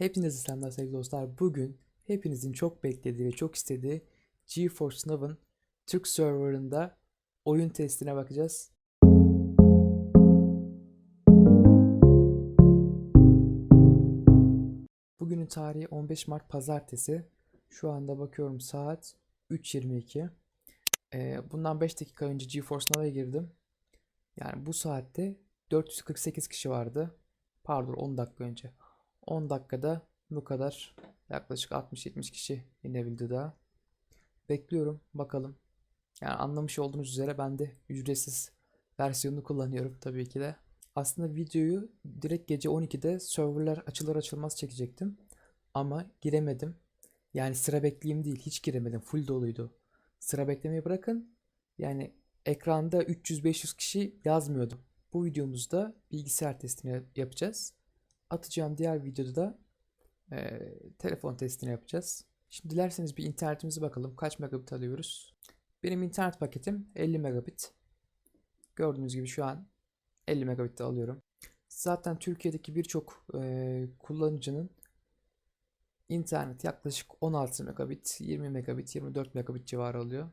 Hepinize selamlar sevgili dostlar. Bugün hepinizin çok beklediği ve çok istediği GeForce Now'ın Türk serverında oyun testine bakacağız. Bugünün tarihi 15 Mart Pazartesi. Şu anda bakıyorum saat 3.22. Ee, bundan 5 dakika önce GeForce Now'a girdim. Yani bu saatte 448 kişi vardı. Pardon 10 dakika önce. 10 dakikada bu kadar yaklaşık 60-70 kişi inebildi daha. Bekliyorum bakalım. Yani anlamış olduğunuz üzere ben de ücretsiz versiyonunu kullanıyorum tabii ki de. Aslında videoyu direkt gece 12'de serverlar açılır açılmaz çekecektim. Ama giremedim. Yani sıra bekleyeyim değil hiç giremedim. Full doluydu. Sıra beklemeyi bırakın. Yani ekranda 300-500 kişi yazmıyordu. Bu videomuzda bilgisayar testini yapacağız. Atacağım diğer videoda da eee, telefon testini yapacağız. Şimdi dilerseniz bir internetimize bakalım. Kaç megabit alıyoruz? Benim internet paketim 50 megabit. Gördüğünüz gibi şu an 50 megabitte alıyorum. Zaten Türkiye'deki birçok eee, kullanıcının internet yaklaşık 16 megabit, 20 megabit, 24 megabit civarı alıyor.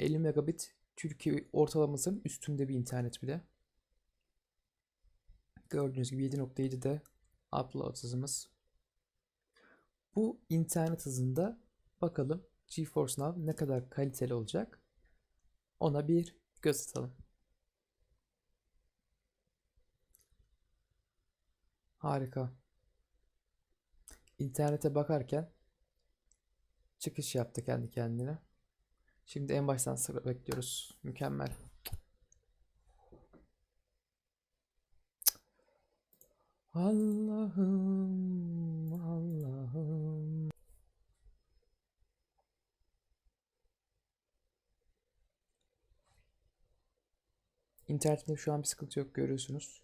50 megabit Türkiye ortalamasının üstünde bir internet bile. Gördüğünüz gibi 7.7 de upload hızımız. Bu internet hızında bakalım GeForce Now ne kadar kaliteli olacak. Ona bir göz atalım. Harika. İnternete bakarken çıkış yaptı kendi kendine. Şimdi en baştan sıra bekliyoruz. Mükemmel. Allah'ım, Allah'ım. İnternetimde şu an bir sıkıntı yok görüyorsunuz.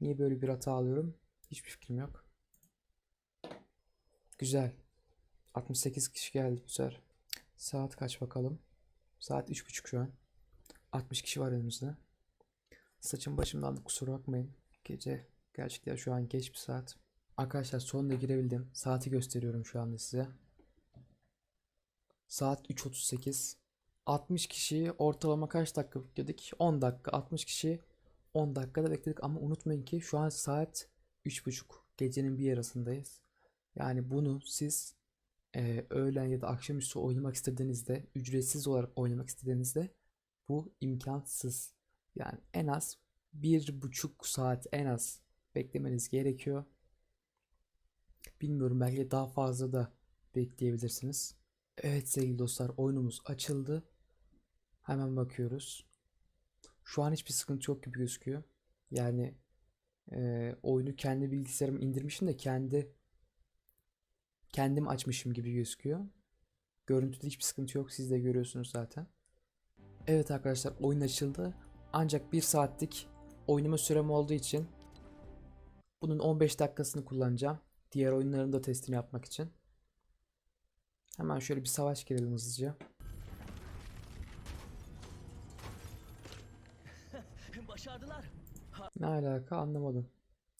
Niye böyle bir hata alıyorum? Hiçbir fikrim yok. Güzel. 68 kişi geldi bu sefer. Saat kaç bakalım? Saat 3.30 şu an. 60 kişi var önümüzde. Saçım başımdan da kusura bakmayın. Gece gerçekten şu an geç bir saat. Arkadaşlar sonunda girebildim. Saati gösteriyorum şu anda size. Saat 3.38. 60 kişi ortalama kaç dakika bekledik? 10 dakika. 60 kişi 10 dakikada bekledik ama unutmayın ki şu an saat 3.30. Gecenin bir yarısındayız. Yani bunu siz e, öğlen ya da akşamüstü oynamak istediğinizde, ücretsiz olarak oynamak istediğinizde bu imkansız. Yani en az bir buçuk saat en az beklemeniz gerekiyor. Bilmiyorum belki daha fazla da bekleyebilirsiniz. Evet sevgili dostlar oyunumuz açıldı. Hemen bakıyoruz. Şu an hiçbir sıkıntı yok gibi gözüküyor. Yani e, oyunu kendi bilgisayarıma indirmişim de kendi kendim açmışım gibi gözüküyor. Görüntüde hiçbir sıkıntı yok. Siz de görüyorsunuz zaten. Evet arkadaşlar oyun açıldı. Ancak bir saatlik oynama sürem olduğu için bunun 15 dakikasını kullanacağım. Diğer oyunların da testini yapmak için. Hemen şöyle bir savaş girelim hızlıca. Başardılar. Ne alaka anlamadım.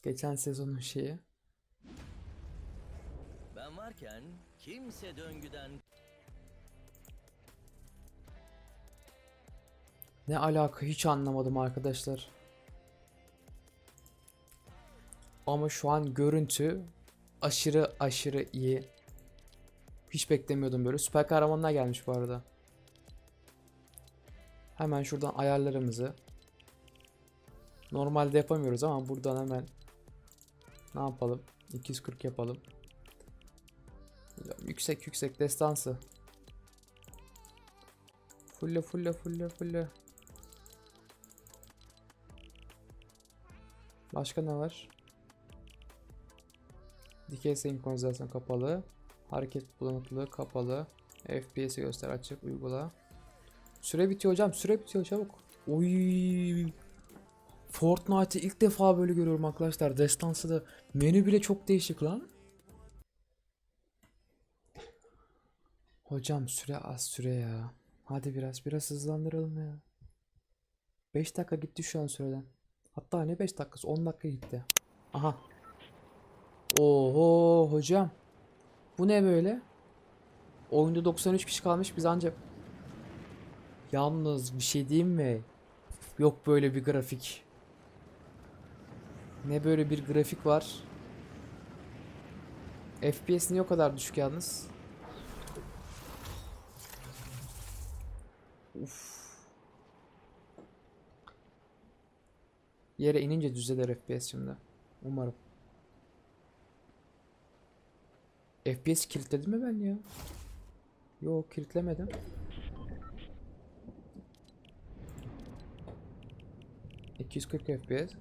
Geçen sezonun şeyi. Ben varken kimse döngüden Ne alaka hiç anlamadım arkadaşlar. Ama şu an görüntü aşırı aşırı iyi. Hiç beklemiyordum böyle. Süper kahramanlar gelmiş bu arada. Hemen şuradan ayarlarımızı. Normalde yapamıyoruz ama buradan hemen ne yapalım? 240 yapalım. Yüksek yüksek destansı. Fulle fulle fulle fulle. Başka ne var? Dikey senkronizasyon kapalı. Hareket bulanıklığı kapalı. FPS'i göster açık uygula. Süre bitiyor hocam. Süre bitiyor çabuk. Oy. Fortnite'ı ilk defa böyle görüyorum arkadaşlar. Destansı da menü bile çok değişik lan. Hocam süre az süre ya. Hadi biraz biraz hızlandıralım ya. 5 dakika gitti şu an süreden. Hatta ne 5 dakikası 10 dakika gitti. Aha. Oho hocam. Bu ne böyle? Oyunda 93 kişi kalmış biz ancak. Yalnız bir şey diyeyim mi? Yok böyle bir grafik. Ne böyle bir grafik var. FPS niye o kadar düşük yalnız? Uf. Yere inince düzelir FPS şimdi. Umarım. FPS kilitledim mi ben ya? Yok kilitlemedim. ...240 FPS.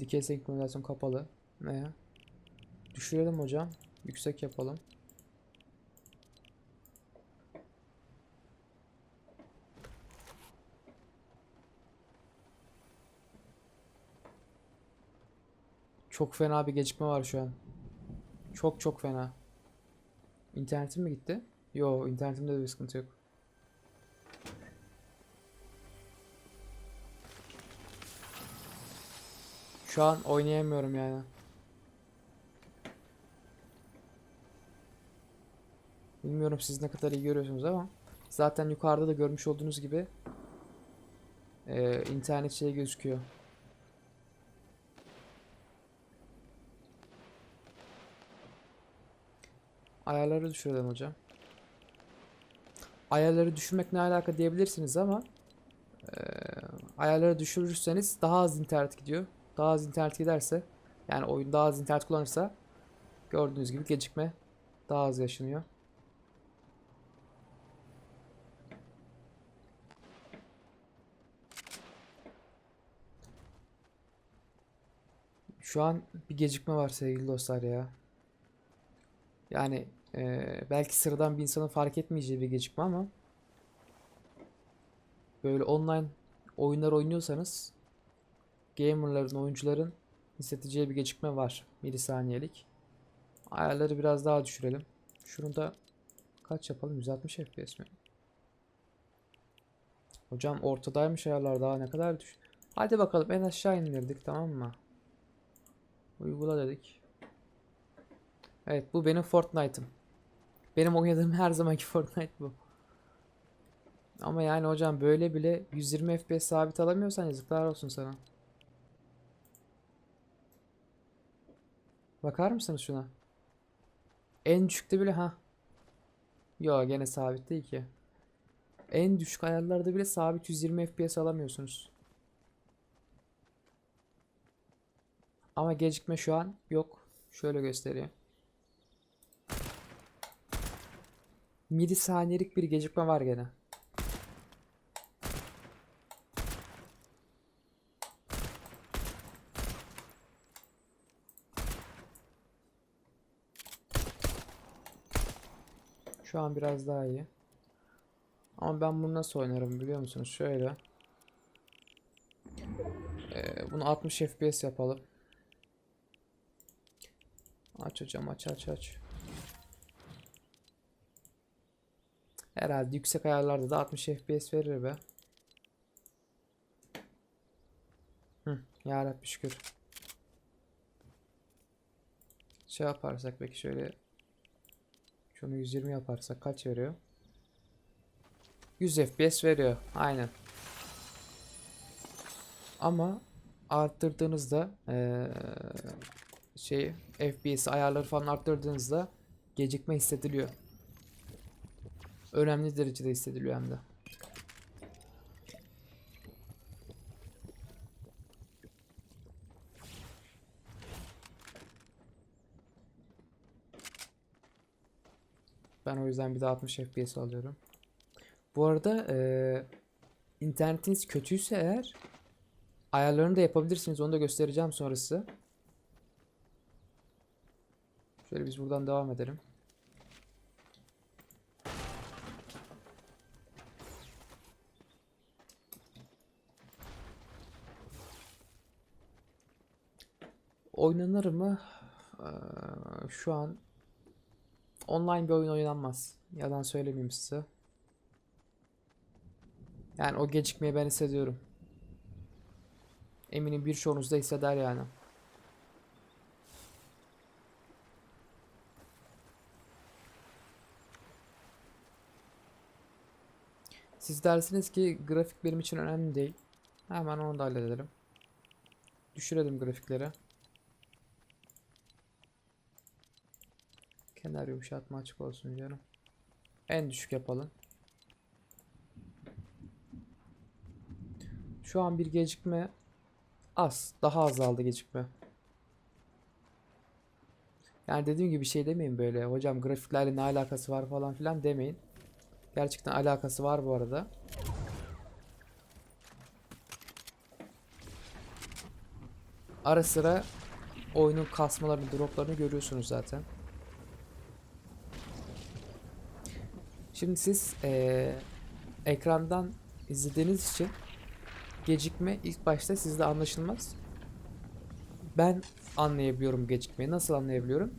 Dikey senkronizasyon kapalı. Ne ya? Düşürelim hocam. Yüksek yapalım. Çok fena bir gecikme var şu an. Çok çok fena. İnternetim mi gitti? Yo, internetimde de bir sıkıntı yok. Şu an oynayamıyorum yani. Bilmiyorum siz ne kadar iyi görüyorsunuz ama zaten yukarıda da görmüş olduğunuz gibi eee, internet şey gözüküyor. Ayarları düşürelim hocam. Ayarları düşürmek ne alaka diyebilirsiniz ama eee, ayarları düşürürseniz daha az internet gidiyor. Daha az internet giderse yani oyun daha az internet kullanırsa gördüğünüz gibi gecikme daha az yaşanıyor. Şu an bir gecikme var sevgili dostlar ya. Yani eee, belki sıradan bir insanın fark etmeyeceği bir gecikme ama böyle online oyunlar oynuyorsanız gamerların, oyuncuların hissedeceği bir gecikme var. Milisaniyelik. Ayarları biraz daha düşürelim. Şunu da kaç yapalım? 160 FPS mi? Hocam ortadaymış ayarlar daha ne kadar düş. Hadi bakalım en aşağı indirdik tamam mı? Uygula dedik. Evet bu benim Fortnite'ım. Benim oynadığım her zamanki Fortnite bu. Ama yani hocam böyle bile 120 FPS sabit alamıyorsan yazıklar olsun sana. Bakar mısınız şuna? En düşükte bile ha. Yo gene sabit değil ki. En düşük ayarlarda bile sabit 120 FPS alamıyorsunuz. Ama gecikme şu an yok. Şöyle göstereyim. Milisaniyelik bir gecikme var gene. Şu an biraz daha iyi. Ama ben bunu nasıl oynarım biliyor musunuz? Şöyle. Ee, bunu 60 FPS yapalım. Aç hocam aç aç aç. Herhalde yüksek ayarlarda da 60 FPS verir be. Hı, yarabbi şükür. Şey yaparsak peki şöyle şunu 120 yaparsak kaç veriyor? 100 FPS veriyor. Aynen. Ama arttırdığınızda eee şey FPS ayarları falan arttırdığınızda gecikme hissediliyor. Önemli derecede hissediliyor hem de. Ben o yüzden bir de 60 FPS alıyorum. Bu arada eee, internetiniz kötüyse eğer ayarlarını da yapabilirsiniz. Onu da göstereceğim sonrası. Şöyle biz buradan devam edelim. Oynanır mı? Ee, şu an online bir oyun oynanmaz. Yalan söylemeyeyim size. Yani o gecikmeyi ben hissediyorum. Eminim birçoğunuz da hisseder yani. Siz dersiniz ki grafik benim için önemli değil. Hemen onu da halledelim. Düşürelim grafikleri. Kenar yumuşatma açık olsun canım. En düşük yapalım. Şu an bir gecikme az. Daha azaldı gecikme. Yani dediğim gibi şey demeyin böyle. Hocam grafiklerle ne alakası var falan filan demeyin. Gerçekten alakası var bu arada. Ara sıra oyunun kasmalarını, droplarını görüyorsunuz zaten. Şimdi siz eee, ekrandan izlediğiniz için gecikme ilk başta sizde anlaşılmaz. Ben anlayabiliyorum gecikmeyi. Nasıl anlayabiliyorum?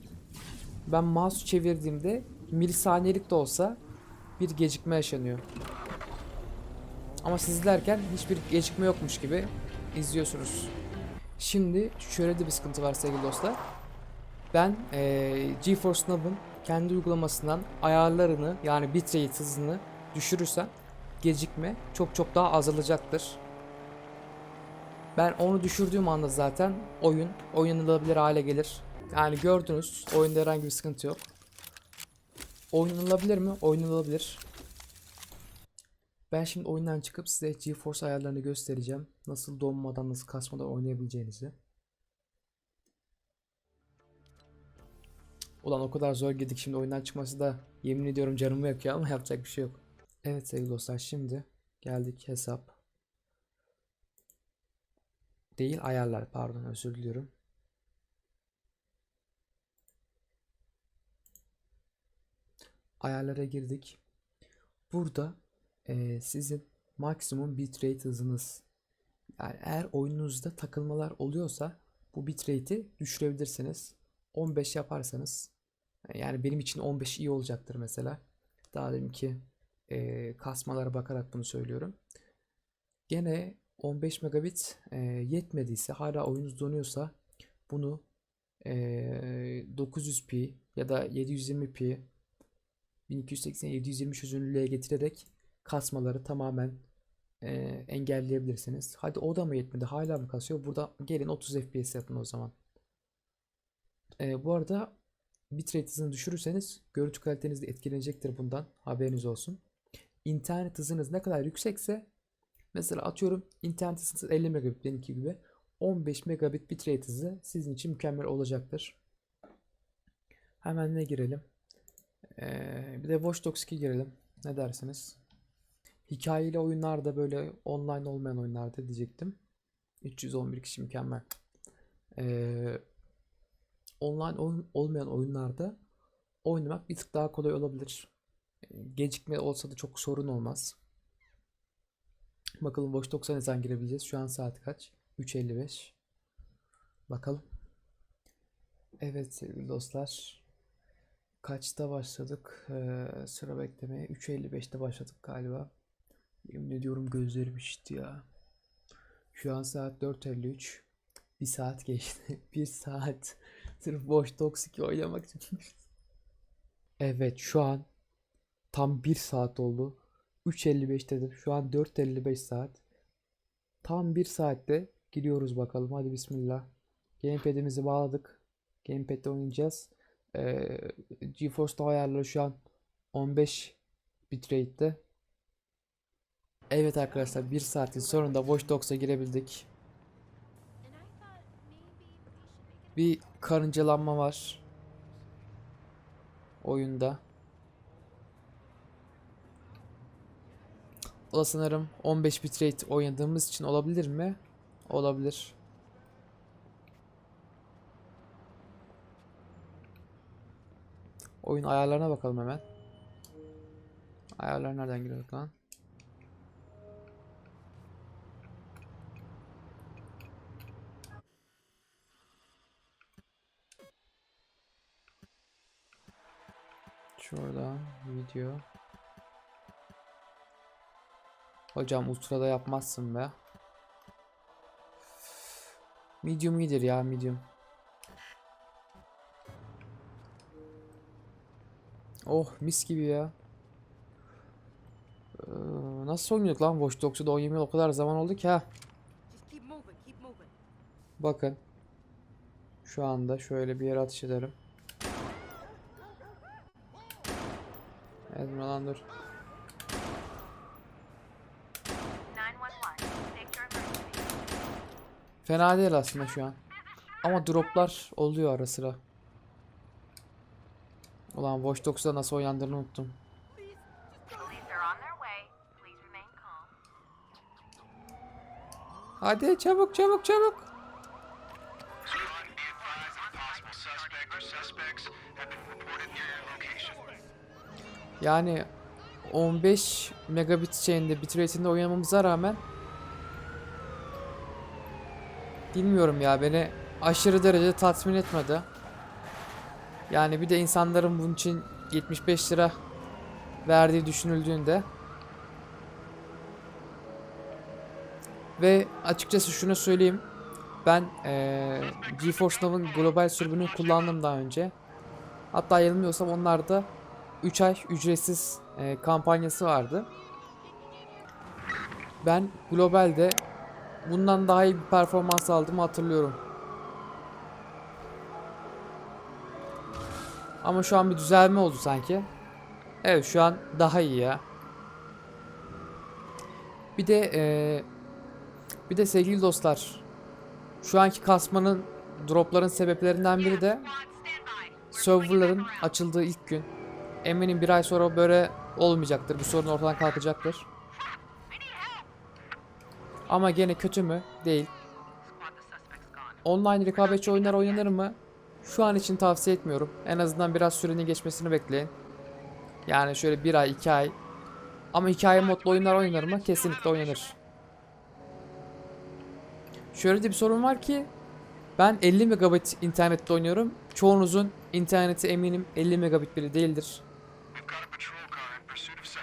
Ben mouse çevirdiğimde milisaniyelik de olsa bir gecikme yaşanıyor. Ama siz izlerken hiçbir gecikme yokmuş gibi izliyorsunuz. Şimdi şöyle de bir sıkıntı var sevgili dostlar. Ben eee GeForce Now'ın kendi uygulamasından ayarlarını yani bitrate hızını düşürürsem gecikme çok çok daha azalacaktır. Ben onu düşürdüğüm anda zaten oyun oynanılabilir hale gelir. Yani gördünüz oyunda herhangi bir sıkıntı yok. Oynanılabilir mi? Oynanılabilir. Ben şimdi oyundan çıkıp size GeForce ayarlarını göstereceğim. Nasıl donmadan, nasıl kasmadan oynayabileceğinizi. Ulan o kadar zor girdik şimdi oyundan çıkması da yemin ediyorum canımı yakıyor ama yapacak bir şey yok. Evet sevgili dostlar şimdi geldik hesap. Değil ayarlar pardon özür diliyorum. Ayarlara girdik. Burada eee, sizin maksimum bitrate hızınız yani eğer oyununuzda takılmalar oluyorsa bu bitrate'i düşürebilirsiniz. 15 yaparsanız yani benim için 15 iyi olacaktır mesela. Daha dedim ki eee, kasmalara bakarak bunu söylüyorum. Gene 15 megabit eee, yetmediyse hala oyunuz donuyorsa bunu eee 900p ya da 720p 1280 720 çözünürlüğe getirerek kasmaları tamamen eee, engelleyebilirsiniz. Hadi o da mı yetmedi? Hala mı kasıyor? Burada gelin 30 FPS yapın o zaman. Eee, bu arada bitrate hızını düşürürseniz görüntü kaliteniz de etkilenecektir bundan. Haberiniz olsun. İnternet hızınız ne kadar yüksekse mesela atıyorum internet hızınız 50 megabit benimki gibi 15 megabit bitrate hızı sizin için mükemmel olacaktır. Hemen ne girelim? Ee, bir de Watch Dogs 2 girelim. Ne dersiniz? Hikayeli oyunlarda böyle online olmayan oyunlarda diyecektim. 311 kişi mükemmel. Ee, online oyun olmayan oyunlarda oynamak bir tık daha kolay olabilir. Ee, Gecikme olsa da çok sorun olmaz. Bakalım Watch Dogs'a ne zaman girebileceğiz? Şu an saat kaç? 3.55. Bakalım. Evet sevgili dostlar. Kaçta başladık? Ee, sıra beklemeye. 3.55'te başladık galiba. Yemin ediyorum gözlerim şişti ya. Şu an saat 4.53. Bir saat geçti. Bir saat. Sırf Dogs 2 oynamak için. Evet şu an tam bir saat oldu. 3.55 dedim. Şu an 4.55 saat. Tam bir saatte giriyoruz bakalım. Hadi bismillah. Gamepad'imizi bağladık. Gamepad'de oynayacağız. Ee, GeForce'da ayarları şu an 15 bitrate'te. Evet arkadaşlar bir saatin sonunda Watch Dogs'a girebildik. Bir karıncalanma var. Oyunda. O da sanırım 15 bitrate oynadığımız için olabilir mi? Olabilir. Oyun ayarlarına bakalım hemen. Ayarlar nereden giriyorduk lan? Şurada video. Hocam ultra'da yapmazsın be. Medium iyidir ya medium. Oh mis gibi ya. Ee, nasıl oynuyorduk lan Watch Dogs'u oynayamayalı o kadar zaman oldu ki ha. Bakın. Şu anda şöyle bir yere atış ederim. Evet lan dur. 911. State your emergency. Fena değil aslında şu an. Ama droplar oluyor ara sıra. Ulan Watch Dogs'da nasıl oynandığını unuttum. Hadi çabuk çabuk çabuk. Yani 15 megabit şeyinde bitrate'inde oynamamıza rağmen bilmiyorum ya beni aşırı derece tatmin etmedi. Yani bir de insanların bunun için 75 lira verdiği düşünüldüğünde ve açıkçası şunu söyleyeyim ben eee GeForce Now'ın global sürümünü kullandım daha önce. Hatta yanılmıyorsam onlar da 3 ay ücretsiz e, kampanyası vardı. Ben globalde bundan daha iyi bir performans aldığımı hatırlıyorum. Ama şu an bir düzelme oldu sanki. Evet şu an daha iyi ya. Bir de e, bir de sevgili dostlar şu anki kasmanın dropların sebeplerinden biri de serverların açıldığı ilk gün. Eminim bir ay sonra böyle olmayacaktır. Bu sorun ortadan kalkacaktır. Ama gene kötü mü? Değil. Online rekabetçi oyunlar oynanır mı? Şu an için tavsiye etmiyorum. En azından biraz sürenin geçmesini bekleyin. Yani şöyle bir ay, iki ay. Ama hikaye modlu oyunlar oynanır mı? Kesinlikle oynanır. Şöyle de bir sorun var ki ben 50 megabit internette oynuyorum. Çoğunuzun interneti eminim 50 megabit biri değildir.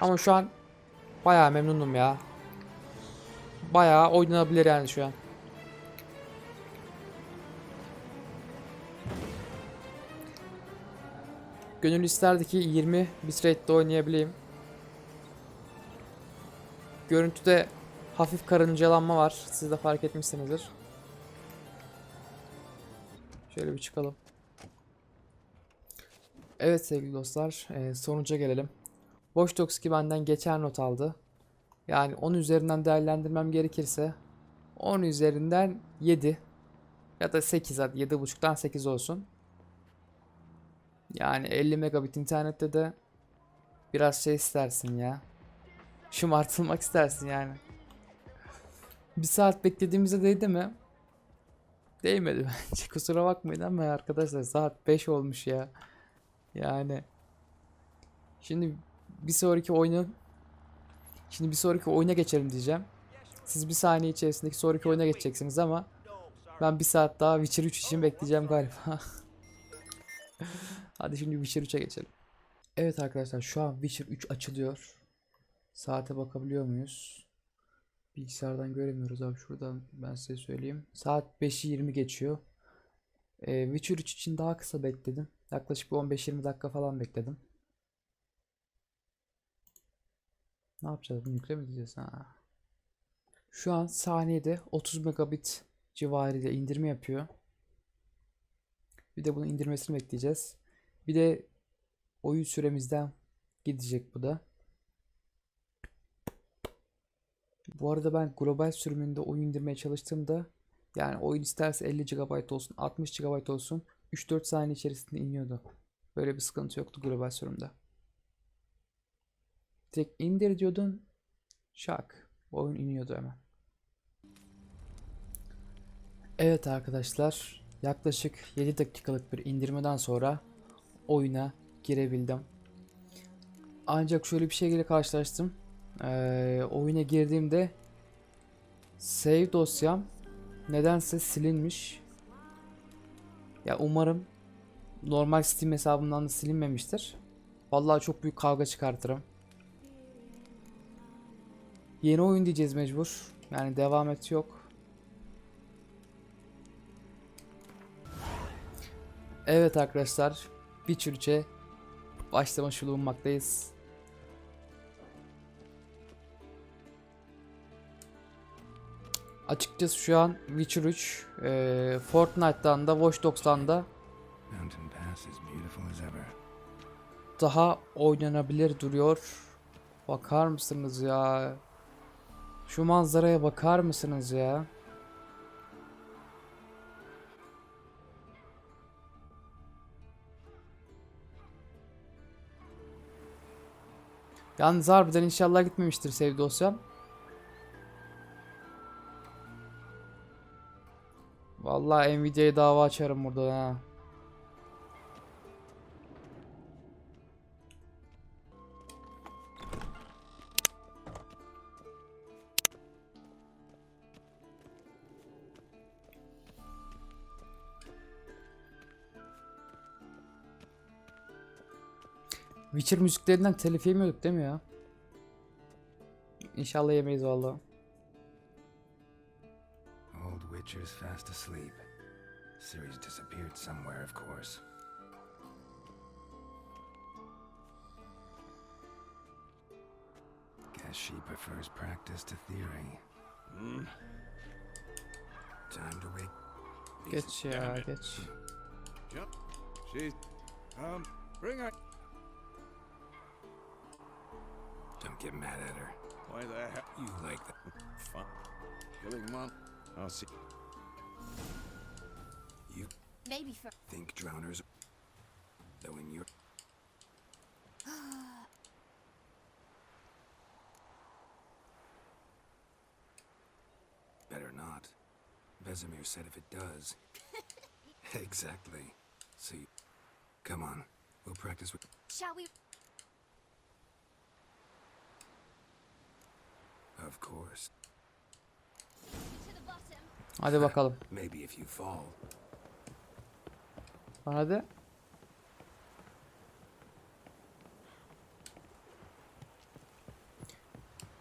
Ama şu an bayağı memnunum ya. Bayağı oynanabilir yani şu an. Gönül isterdi ki 20 bitrate'de oynayabileyim. Görüntüde hafif karıncalanma var. Siz de fark etmişsinizdir. Şöyle bir çıkalım. Evet sevgili dostlar, eee, sonuca gelelim. Watch 2 benden geçer not aldı. Yani 10 üzerinden değerlendirmem gerekirse 10 üzerinden 7 ya da 8 hadi 7.5'tan 8 olsun. Yani 50 megabit internette de biraz şey istersin ya. Şımartılmak istersin yani. Bir saat beklediğimize değdi mi? Değmedi bence. Kusura bakmayın ama arkadaşlar saat 5 olmuş ya. Yani şimdi bir sonraki oyunu Şimdi bir sonraki oyuna geçelim diyeceğim. Siz bir saniye içerisindeki sonraki oyuna geçeceksiniz ama ben bir saat daha Witcher 3 için bekleyeceğim galiba. Hadi şimdi Witcher 3'e geçelim. Evet arkadaşlar şu an Witcher 3 açılıyor. Saate bakabiliyor muyuz? Bilgisayardan göremiyoruz abi şuradan ben size söyleyeyim. Saat 5'i 20 geçiyor. Ee, Witcher 3 için daha kısa bekledim. Yaklaşık bir 15-20 dakika falan bekledim. Ne yapacağız? Bunu yükle mi diyeceğiz? Ha. Şu an saniyede 30 megabit civarıyla indirme yapıyor. Bir de bunu indirmesini bekleyeceğiz. Bir de oyun süremizden gidecek bu da. Bu arada ben global sürümünde oyun indirmeye çalıştığımda yani oyun isterse 50 GB olsun 60 GB olsun 3-4 saniye içerisinde iniyordu. Böyle bir sıkıntı yoktu global sürümde. Tek indir diyordun. Şak. Oyun iniyordu hemen. Evet arkadaşlar. Yaklaşık 7 dakikalık bir indirmeden sonra oyuna girebildim. Ancak şöyle bir şeyle karşılaştım. Ee, oyuna girdiğimde save dosyam nedense silinmiş. Ya umarım normal Steam hesabımdan da silinmemiştir. Vallahi çok büyük kavga çıkartırım. Yeni oyun diyeceğiz mecbur. Yani devam et yok. Evet arkadaşlar. Witcher 3'e başlamış bulunmaktayız. Açıkçası şu an Witcher 3, e, Fortnite'dan da Watch Dogs'tan da daha oynanabilir duruyor. Bakar mısınız ya? Şu manzaraya bakar mısınız ya? Yalnız harbiden inşallah gitmemiştir sevgili dosyam. Vallahi Nvidia'ya dava açarım burada ha. Witcher müziklerinden telif yemiyorduk değil mi ya? İnşallah yemeyiz vallahi. Old Witcher's fast asleep. Series disappeared somewhere, of course. Guess she prefers practice to theory. Time to wake. Geç ya geç. Jump. She. Um. Bring her. Don't get mad at her. Why the hell? You like that. Fun. Killing mom. I'll see. You Maybe for think drowners. Though in your. Better not. Vesemir said if it does. exactly. So you... Come on. We'll practice with. shall we? Of course. Hadi bakalım. Maybe if you fall. Hadi.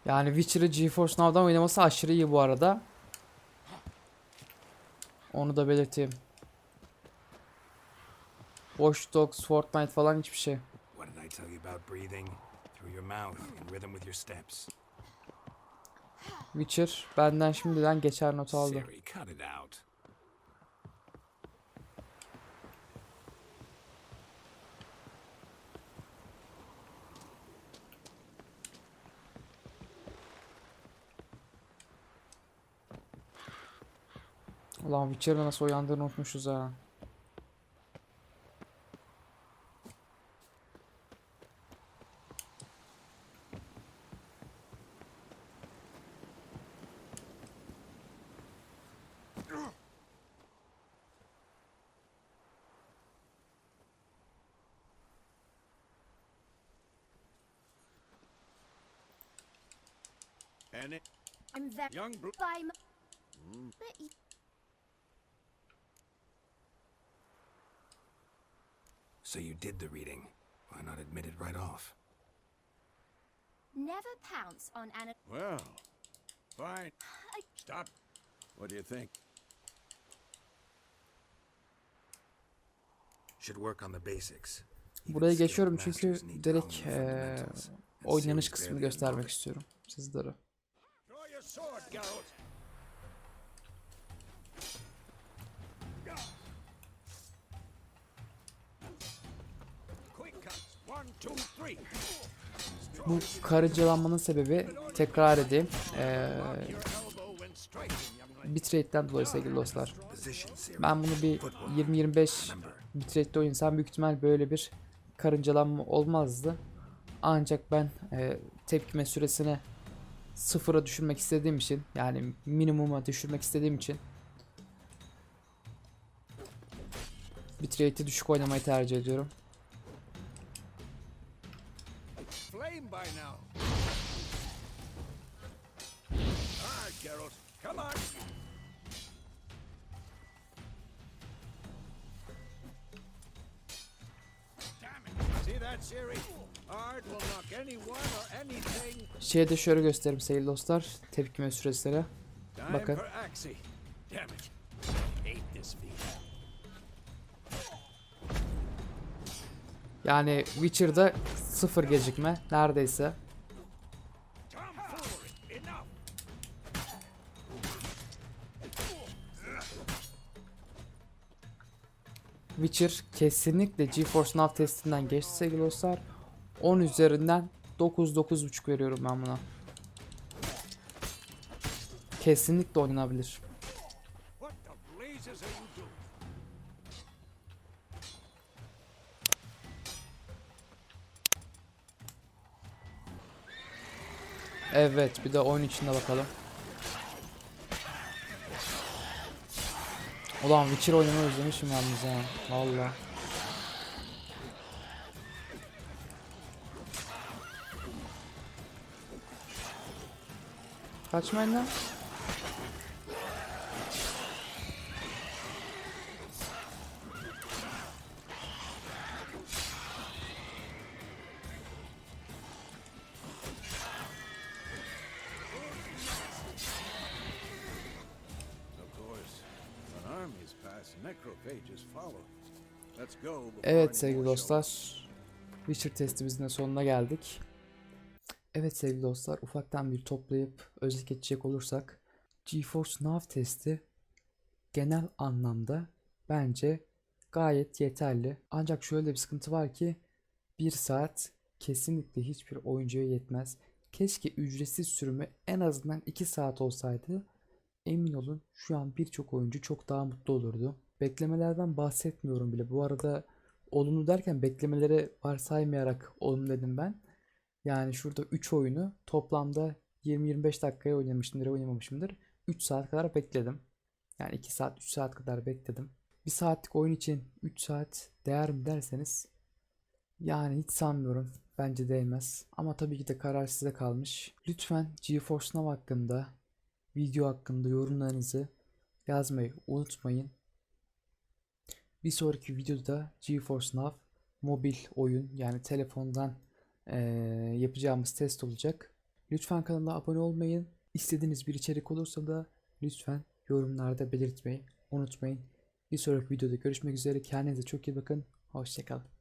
Yani Witcher'ı GeForce Now'dan oynaması aşırı iyi bu arada. Onu da belirteyim. Watch Dogs, Fortnite falan hiçbir şey. What did I tell you about breathing? Through your mouth, in rhythm with your steps. Witcher benden şimdiden geçer not aldı. Ulan Witcher'ı nasıl uyandığını unutmuşuz ha. And it. I'm very Young by m- But y- So you did the reading. Why not admit it right off? never pounce on an. Well. Fine. I- Stop. What do you think? Should work on the basics. Buraya geçiyorum çünkü direkt and oynanış kısmını göstermek istiyorum sizlere. Sword, three. Bu karıncalanmanın sebebi tekrar edeyim. Lady. bitrate'den dolayı sevgili dostlar. Ben bunu bir 20-25 bitrate'de oynasam büyük ihtimal böyle bir karıncalanma olmazdı. Ancak ben e, tepkime süresini sıfıra düşürmek istediğim için yani minimuma düşürmek istediğim için bitrate'i düşük oynamayı tercih ediyorum. Ah. See that, Siri? Şeyde şöyle göstereyim sevgili dostlar. Tepkime süreslere. Bakın. Yani Witcher'da sıfır gecikme neredeyse. Witcher kesinlikle GeForce Now testinden geçti sevgili dostlar. 10 üzerinden 9 9.5 veriyorum ben buna. Kesinlikle oynanabilir. Evet bir de oyun içinde bakalım. Ulan Witcher oynamayı özlemişim yalnız ha. Valla. Go before Evet sevgili dostlar. Witcher testimizin sonuna geldik. Evet sevgili dostlar ufaktan bir toplayıp özet geçecek olursak GeForce Now testi genel anlamda bence gayet yeterli. Ancak şöyle bir sıkıntı var ki 1 saat kesinlikle hiçbir oyuncuya yetmez. Keşke ücretsiz sürümü en azından 2 saat olsaydı. Emin olun şu an birçok oyuncu çok daha mutlu olurdu. Beklemelerden bahsetmiyorum bile. Bu arada olumlu derken beklemeleri varsaymayarak olumlu dedim ben. Yani şurada 3 oyunu toplamda 20-25 dakikaya oynamışımdır, oynamamışımdır. 3 saat kadar bekledim. Yani 2 saat, 3 saat kadar bekledim. 1 saatlik oyun için 3 saat değer mi derseniz yani hiç sanmıyorum. Bence değmez. Ama tabii ki de karar size kalmış. Lütfen GeForce Now hakkında, video hakkında yorumlarınızı yazmayı unutmayın. Bir sonraki videoda GeForce Now mobil oyun yani telefondan yapacağımız test olacak. Lütfen kanala abone olmayın. İstediğiniz bir içerik olursa da lütfen yorumlarda belirtmeyi unutmayın. Bir sonraki videoda görüşmek üzere. Kendinize çok iyi bakın. Hoşçakalın.